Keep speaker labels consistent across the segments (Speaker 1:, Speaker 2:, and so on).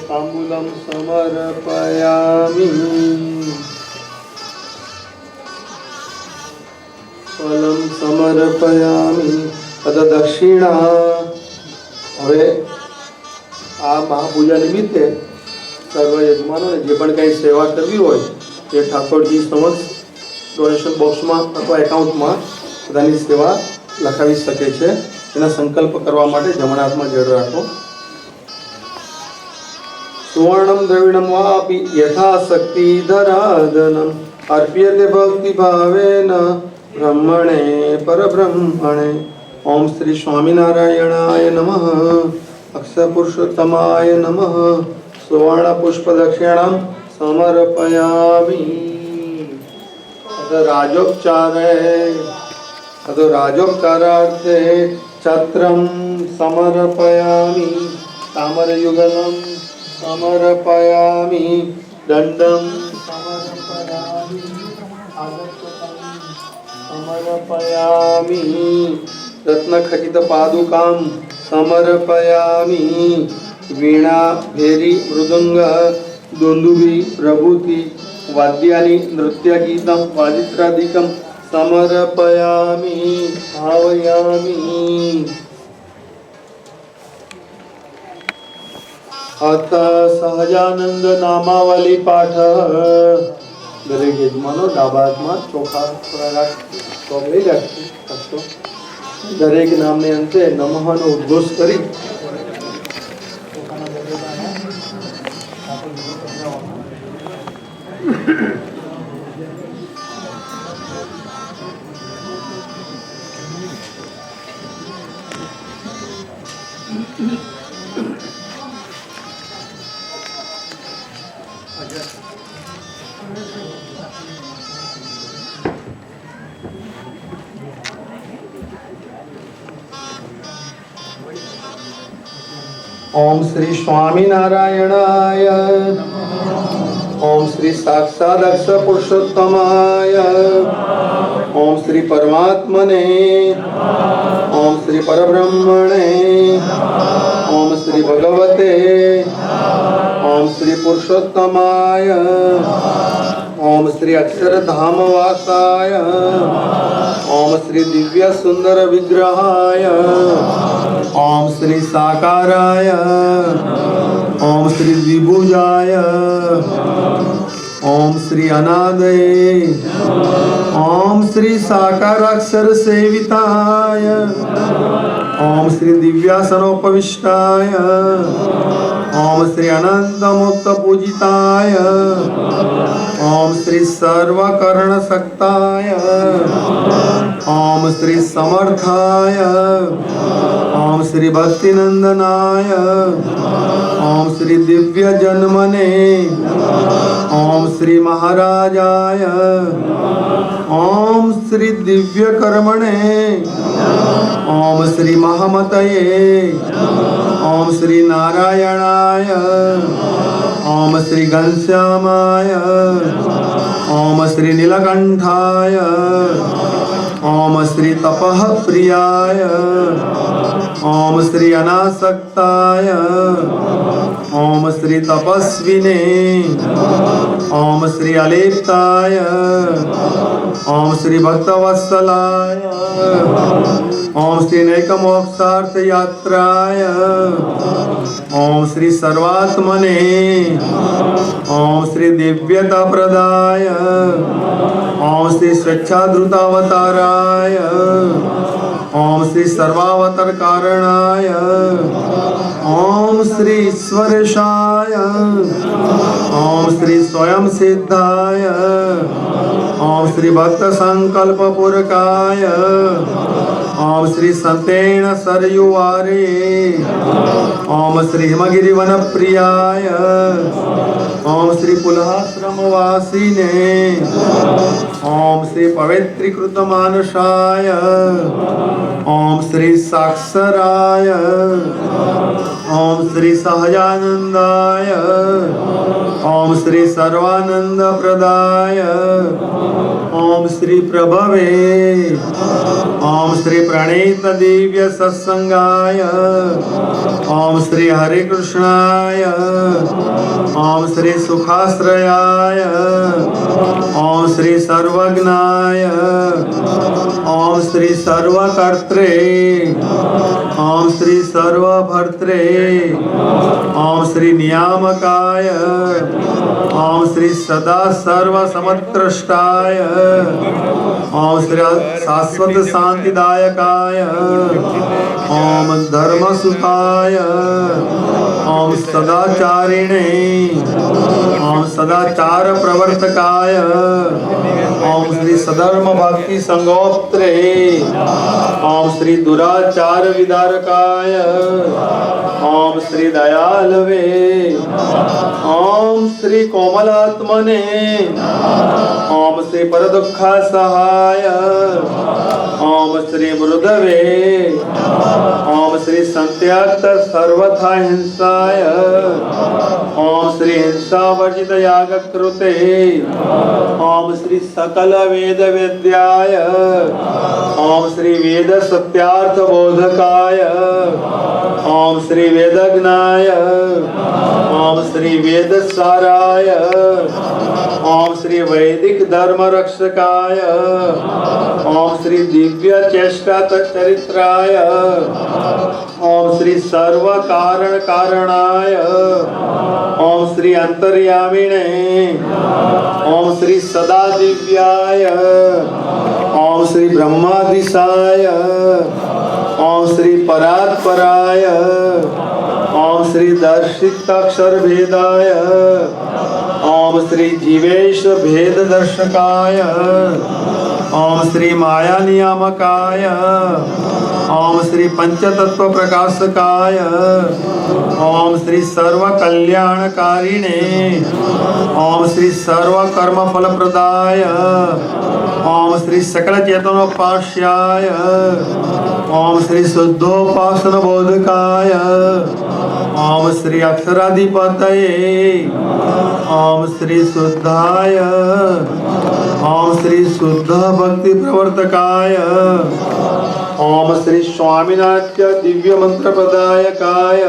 Speaker 1: ताम्बूलं समर्पयामि ફલમ સમર્પયામિ તદ દક્ષિણા હવે આ મહાપૂજા નિમિત્તે સર્વ યજમાનોને જે પણ કંઈ સેવા કરવી હોય તે ઠાકોરજી સમક્ષ ડોનેશન બોક્સમાં અથવા એકાઉન્ટમાં બધાની સેવા લખાવી શકે છે એના સંકલ્પ કરવા માટે જમણા હાથમાં જળ રાખો सुवर्णं द्रविणं वापि यथासक्ति धराधनम् अर्प्यते भक्तिभावेन ब्रह्मणे परब्रह्मणे। ओम श्री स्वामीनारायणाय नमः। अक्षपुरुषोत्तमाय नमः। सुवर्णपुष्पदक्षिणां समर्पयामि। राजोपचारे। राजोपचारार्थे छत्रं समर्पयामि। तामरयुगलम् సమర్పయామి. దండం. సమర్పయామి. రత్నఖచిత పాదుకాం సమర్పయామి. వీణా భేరి మృదంగ దొందుబి ప్రభుతి. వాద్యాన్ని నృత్య గీతం వాదిత్రాధికం సమర్పయామి. భావయామి અત સહજાનંદ નામાવલી પાઠ દરેક યજમાનો ડાબા હાથમાં ચોખા થોડા રાખી ચોકડી દરેક નામને અંતે નમહનો ઉદ્ઘોષ કરી Thank you. श्री स्वामीनारायणाय ओम श्री साक्षादक्ष पुरुषोत्तमाय ओम श्री परमात्मने। ओम श्री परब्रह्मणे। ओम श्री भगवते। ओम श्री पुरुषोत्तमाय। ओम श्री अक्षर धाम वासाय ओम श्री दिव्य सुंदर विग्रहाय। ओम श्री साकाराय। ओम श्री द्विभुजाय ओम श्री अनादय। ओम श्री साकार अक्षर सेविताय। ओम श्री दिव्यासनोपविष्टाय। ओम श्री अनंत मुक्त पूजिताय ओम श्री सर्वकर्ण शक्ताय ओम श्री समर्थाय। ओम श्री भक्तिनंदनाय। ओम श्री दिव्य जन्मने। ओम श्री महाराजाय। ओम श्री दिव्य कर्मणे। ओम श्री महामतये। ओम श्री नारायणाय। ओम श्री घनश्यामाय। ओम श्री नीलकंठाय। ओम श्री तपह प्रियाय ओम श्री अनासक्ताय। ओम श्री तपस्विने। ओम श्री अलिप्ताय। ओम श्री भक्तवत्सलाय। ओम श्री नैकमोक्षार्थ यात्राय। ओम श्री सर्वात्मने। ओम श्री दिव्यता प्रदाय ओम श्री स्वच्छाद्रुतावताराय। ઓમ શ્રી સર્વાવતર કારણાય, ઓમ શ્રી ઈશ્વરેશાય, ઓમ શ્રી સ્વયં સિદ્ધાય, ઓમ શ્રી ભક્ત સંકલ્પ પૂરકાય ओम श्री संतेण सरयुवारे। ओम श्री हिमगिरिवन प्रियाय ओम श्री पुलाश्रमवासिने ओम श्री पवित्रीकृत मानुषाय ओम श्री साक्षराय। ओम श्री सहजानंदाय। ओम श्री सर्वानंद प्रदाय। ओम श्री प्रभवे। ओम श्री प्रणीत दिव्य सत्संगाय। ओम श्री हरे कृष्णाय। ओम श्री सुखाश्रयाय। ओम श्री सर्वज्ञाय। ओम श्री सर्वकर्त्रे। ओम श्री सर्वभर्त्रे। ઓમ શ્રી નિયામકાય ઓમ શ્રી સદા સર્વ સમત્રષ્ટાય ઓમ શ્રી શાશ્વત શાંતિદાયકાય धर्मसुताय ॐ सदाचारिणे ॐ सदाचार प्रवर्तकाय ॐ श्री सधर्म भक्ति संगोत्रे ॐ श्री दुराचार विदारकाय ॐ श्री दयालवे ॐ श्री कोमलात्मने ॐ श्री परदुःखा ॐ श्री मृदवे ओम श्री सन्त्याक्त सर्वथा हिंसाय। ओम श्री हिंसा वर्जित याग कृते। ओम श्री सकल वेद विद्याय। ओम श्री वेद सत्यार्थ बोधकाय। ॐ श्री वेदज्ञाय ॐ श्री वेद साराय ॐ श्री वैदिक धर्म रक्षकाय ॐ श्री दिव्य चेष्टा चरित्राय ॐ श्री सर्व कारण कारणाय। ॐ श्री अंतर्यामिणे ॐ श्री सदा दिव्याय ॐ श्री ब्रह्मादिशाय ॐ श्री परात्पराय ओम श्री दर्शिताक्षर भेदाय ओम श्री जीवेश भेद दर्शकाय ॐ श्री माया नियामकाय ॐ श्री पंचतत्व प्रकाशकाय ॐ श्री सर्व कल्याणकारिणे ॐ श्री सर्व कर्म फलप्रदाय ॐ श्री सकल चेतनोपास्याय ॐ श्री शुद्धोपासन बोधकाय ॐ श्री अक्षराधिपतये ॐ श्री शुद्धाय ॐ श्री शुद्ध भक्ति प्रवर्तकाय। ॐ श्री स्वामिनाथ्य दिव्य मंत्र प्रदायकाय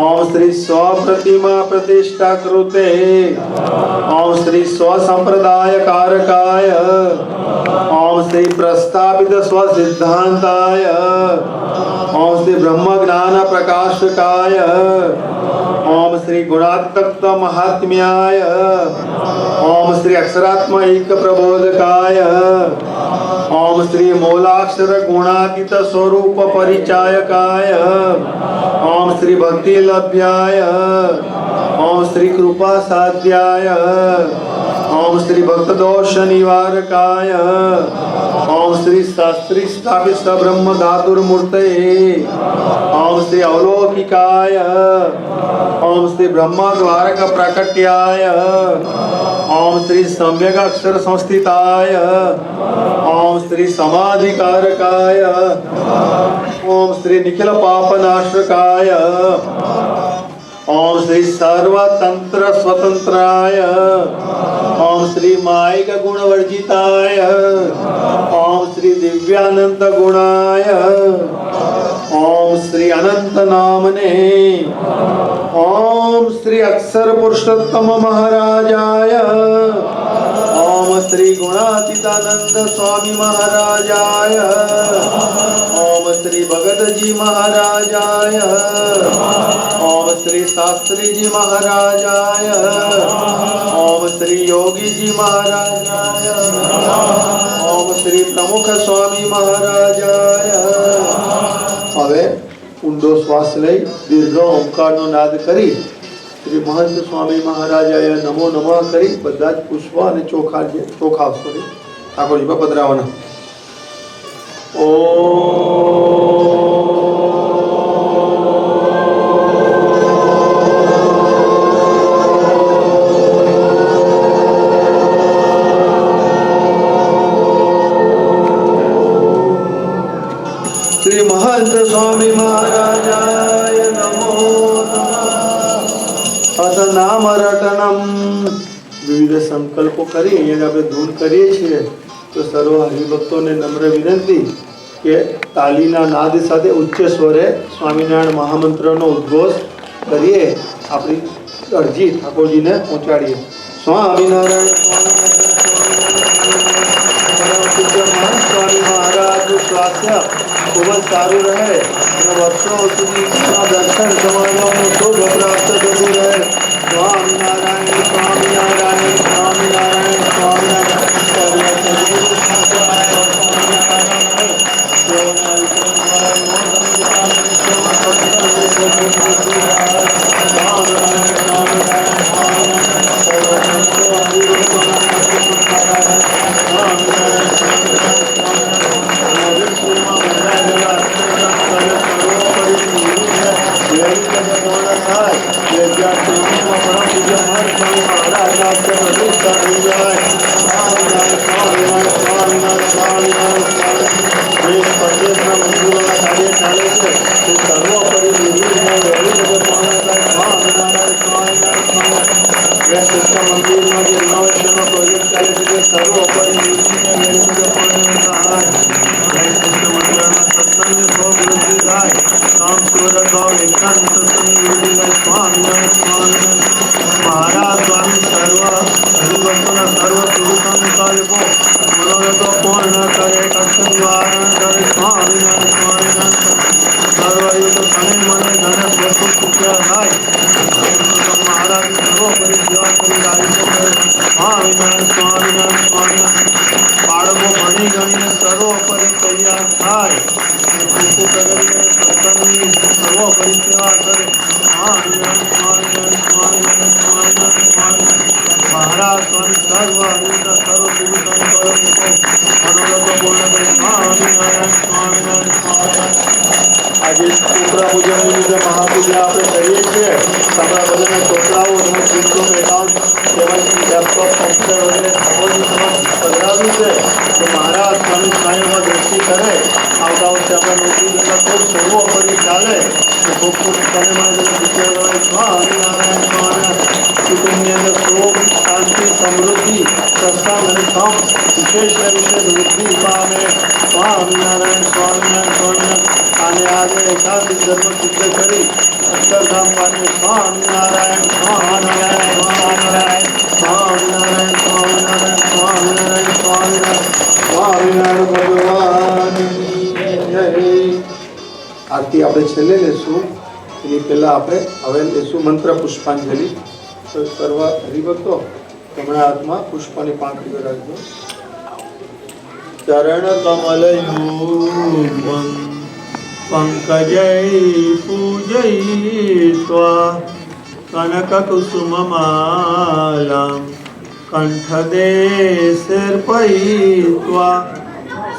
Speaker 1: ॐ श्री स्वप्रतिमा प्रतिष्ठा कृते ॐ श्री स्वसंप्रदाय कारकाय ॐ श्री प्रस्थापित स्वसिद्धांताय ॐ श्री ब्रह्म ज्ञान प्रकाशकाय ॐ श्री गुणात्मक महात्म्याय। ओम श्री अक्षरात्म एक प्रबोधकाय ॐ श्री मूलाक्षर गुणातीत स्वरूप परिचायकाय। ॐ श्री भक्ती लभ्याय। ॐ श्री कृपा साध्याय। ओम श्री भक्तदोष निवारकाय। ॐ श्री शास्त्री स्थापित ब्रह्म धातुर्मूर्तये ओम श्री अवलौकिकाय ॐ श्री ब्रह्मद्वारक प्रकट्याय। ॐ श्री सम्यक अक्षर संस्थिताय। ॐ श्री समाधिकारकाय ॐ श्री निखिल पापनाशकाय ॐ श्री सर्वतंत्र स्वतंत्राय ॐ श्री मायिक गुणवर्जिताय ॐ श्री दिव्यानंद गुणाय ॐ श्री अनंत नामने ॐ श्री अक्षर पुरुषोत्तम महाराजाय ॐ श्री गुणातीतानंद स्वामी महाराजाय ॐ श्री भगतजी महाराजाय ॐ श्री शास्त्री जी महाराजाय ॐ श्री योगी जी महाराजाय ॐ श्री प्रमुख स्वामी महाराजाय હવે ઊંડો શ્વાસ લઈ દીર્ઘ ઓમકારનો નાદ કરી શ્રી મહંત સ્વામી મહારાજાએ નમો નમઃ કરી બધા જ પુષ્પ અને ચોખા જે ચોખા સોરી ઠાકોરજી પર પધરાવાના ઓ શ્રી મહંત સ્વામી મહારાજાય નમઃ નામ રટનમ વિવિધ સંકલ્પો કરી અહીંયા આપણે ધૂન કરીએ છીએ. તો સર્વ હરિભક્તોને નમ્ર વિનંતી કે તાલીના નાદ સાથે ઉચ્ચ સ્વરે સ્વામિનારાયણ મહામંત્રનો ઉદ્ઘોષ કરીએ. આપણી અરજી ઠાકોરજીને પહોંચાડીએ. સ્વામિનારાયણ સ્વામી મહારાજનું સ્વાસ્થ્ય ખૂબ જ સારું રહે. અને વર્ષો સુધી દર્શન સમાગમનું શુભ પ્રાપ્ત થતું રહે. દેશ પ્રદેશના મજૂરોના કાર્યશાળા વિશ્વેશ્વરાય મહારાજ સર્વોપરી પૂજન મહાપૂજા આપણે કરીએ છીએ. તમારા બધાના છોકરાઓ તમે ક્રિપ્ટો એકાઉન્ટ તેમજ લેપટોપ છે તો મારા સ્વામી સ્નાયુમાં દ્રષ્ટિ કરે. આવતા વર્ષે આપણે નોકરી જતા ખૂબ સર્વોપરી ચાલે. તો ખૂબ ખૂબ તમે મારે ભગવાનની આરતી આપણે છેલ્લે લેશું. એની પહેલાં આપણે હવે લેશું મંત્ર પુષ્પાંજલિ. તો સર્વ હરિભક્તો, તમારા હાથમાં પુષ્પની પાંખડીઓ રાખજો. ચરણ કમલ पङ्कजै पूजयित्वा कनककुसुममालां कण्ठदेशर्पयित्वा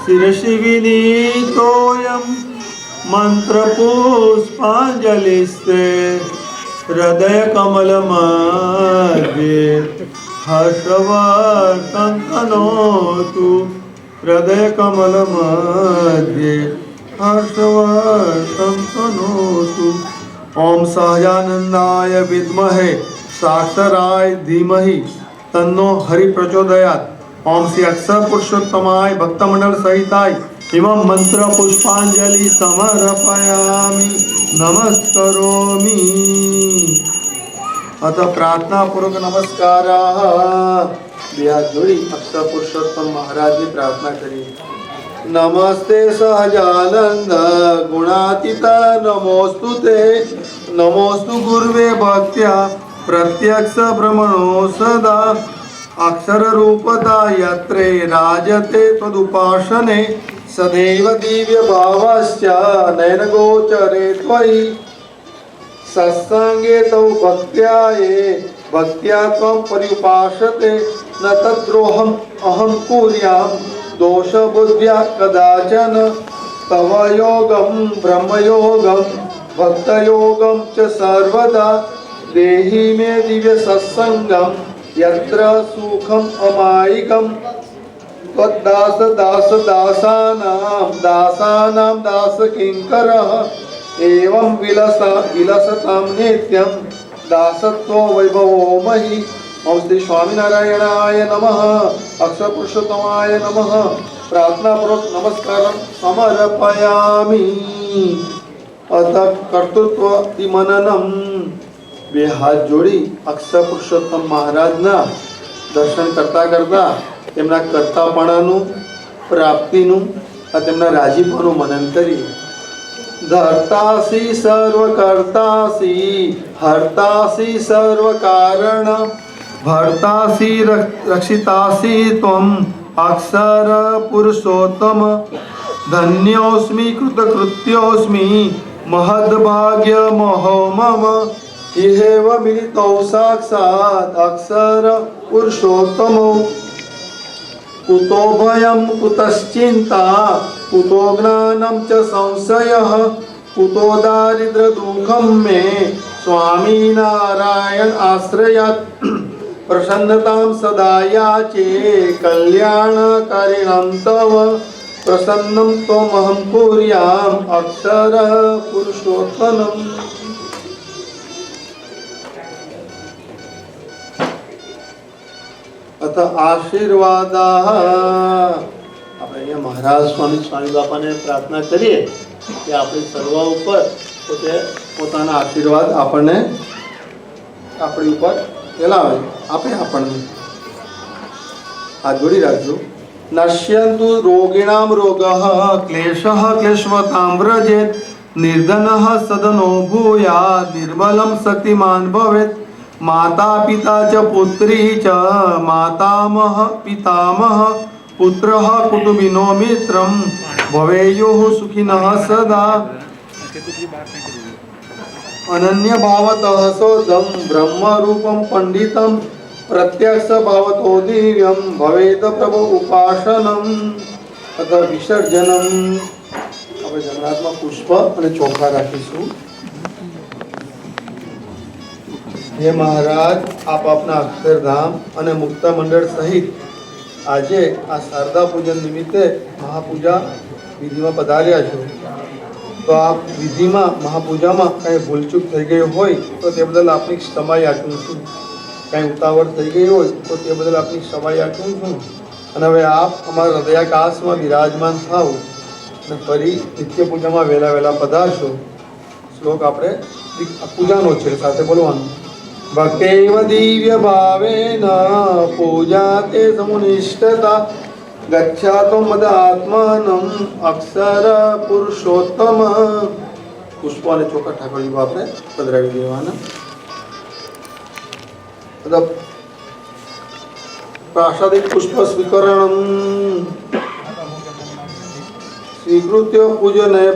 Speaker 1: शिरसि विनीतोऽयं मन्त्रपुष्पाञ्जलिस्ते। हृदयकमलमार्गे हर्षवर्तं कनोतु हृदयकमलमध्ये હર્ષવર્ધમ તનોતુ ઓમ સહજાનંદાય વિદ્મહે સાક્ષરાય ધીમહિ તન્નો હરિપ્રચોદયાત ઓમ શ્રી અક્ષર પુરુષોત્તમાય ભક્તમંડળ સહિતાય ઇમમ મંત્ર પુષ્પાંજલિ સમર્પયામિ નમસ્કરોમિ અથ પ્રાર્થનાપૂર્વક નમસ્કાર બે હાથ જોડી અક્ષર પુરુષોત્તમ મહારાજની પ્રાર્થના કરીએ नमस्ते सहजानंद गुणातीत नमोस्तु ते। नमोस्तु गुर्वे भक्त्या प्रत्यक्ष भ्रमणो सदा। अक्षररूपता यत्रे राजते त्वदुपासने सदैव दिव्यभावाश्च नयनगोचरे त्वयि। सत्सङ्गे तौ भक्त्या ये भक्त्या त्वं परिपाशते न तद्रोहम् अहं कुर्याम्। दोषबुद्ध्या कदाचन तव योगं भक्त भक्तयोगं च सर्वदा देहि मे दिव्यसत्सङ्गं यत्र सुखम् अमायिकं त्वद्दासदासदासानां दासानां दासकिङ्करः एवं विलस विलसतां नित्यं दासत्वो वैभवो मयि શ્રી સ્વામિનારાયણાય નમઃ અક્ષર પુરુષોત્તમાય નમઃ પ્રાર્થનાપૂર્વક નમસ્કાર સમર્પયામી અથ કર્તૃત્વ મનનમ બે હાથ જોડી અક્ષર પુરુષોત્તમ મહારાજના દર્શન કરતા કરતા તેમના કરતાપણાનું, પ્રાપ્તિનું અને તેમના રાજીપાનું મનન કરી ધરતાસી સર્વ કરતાસી હરતાસી સર્વ કારણ भर्तासी रक्षितासी त्वम् अक्षर पुरुषोत्तम। धन्योऽस्मि कृतकृत्योऽस्मि महद्भाग्यमहो मम। इहेव मिलितौ साक्षात् अक्षर पुरुषोत्तमौ। कुतो भयं कुतश्चिन्ता, कुतो ज्ञानं च संशयः, कुतो दारिद्र्यदुःखं मे स्वामी नारायण आश्रयात्। प्रसन्नतां सदा याचे कल्याणकारिणं तव प्रसन्नं त्वमहं कुर्याम् अक्षरः पुरुषोत्तमम् અથ આશીર્વાદા આપણે અહીંયા મહારાજ સ્વામી સ્વામી બાપાને પ્રાર્થના કરીએ કે આપણી સર્વ ઉપર પોતે પોતાના આશીર્વાદ આપણને આપણી ઉપર ఎలా අපේ හපන්නේ අදුරි රජු నశ్యంతు రోగిణాం రోగ క్లేశ క్లేశమతాం వ్రజేత్ నిర్ధన సదనో భూయా నిర్మలం శక్తిమాన్ భవేత్ మాతా పితా చ పుత్రీ చ మాతామహ పితామహ పుత్ర కుటుంబినో మిత్రం భవేయో సుఖిన సదా અનન્ય ભાવતઃ સોદમ બ્રહ્મ રૂપમ પંડિતમ પ્રત્યક્ષ ભાવતો દિવ્યમ ભવેત પ્રભુ ઉપાસનમ અથવા વિસર્જનમ આપણે જગન્નાથમાં પુષ્પ અને ચોખા રાખીશું હે મહારાજ આપ આપના અક્ષરધામ અને મુક્ત મંડળ સહિત આજે આ શારદા પૂજન નિમિત્તે મહાપૂજા વિધિમાં પધાર્યા છો તો આ વિધિમાં, મહાપૂજામાં કાંઈ ભૂલચૂક થઈ ગઈ હોય તો તે બદલ આપની ક્ષમા યાચું છું. કાંઈ ઉતાવળ થઈ ગઈ હોય તો તે બદલ આપની ક્ષમા યાચું છું. અને હવે આપ અમારા હૃદયાકાશમાં બિરાજમાન થાવ અને ફરી નિત્ય પૂજામાં વહેલા વહેલા પધારશો. શ્લોક આપણે પૂજાનો છે, સાથે બોલવાનું. ભક્તે દિવ્ય ભાવેન પૂજા તે સમુનિષ્ઠતા गच्छातो अक्षर पुरुषोत्तम। चौका ठाकुर जी बाप पंद्रह विद्यमान मतलब प्रासादिक पुष्प स्वीकरण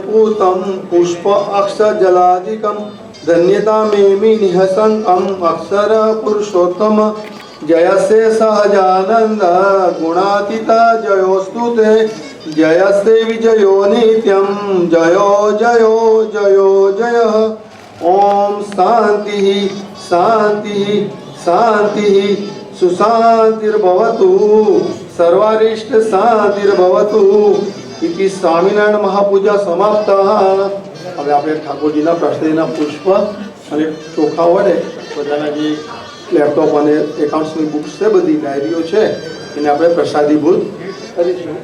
Speaker 1: पूतम पुष्प धन्यता में निहसंकम अक्षर पुरुषोत्तम। જયસે સહજાનંદ ગુણાતીતા જયોસ્તુ તે જયસ્તે વિજયો નિત્યમ જયો જયો જયો જય ઓમ શાંતિ શાંતિ શાંતિ સુશાંતિર્ભવતુ સર્વારિષ્ટ શાંતિર્ભવતુ ઇતિ સ્વામિનારાયણ મહાપૂજા સમાપ્ત હવે આપણે ઠાકોરજીના પ્રસાદીના પુષ્પ અને ચોખા વડે બધાના જે લેપટોપ અને એકાઉન્ટ્સની બુક્સ છે બધી ડાયરીઓ છે. એને આપણે પ્રસાદીભૂત કરીશું.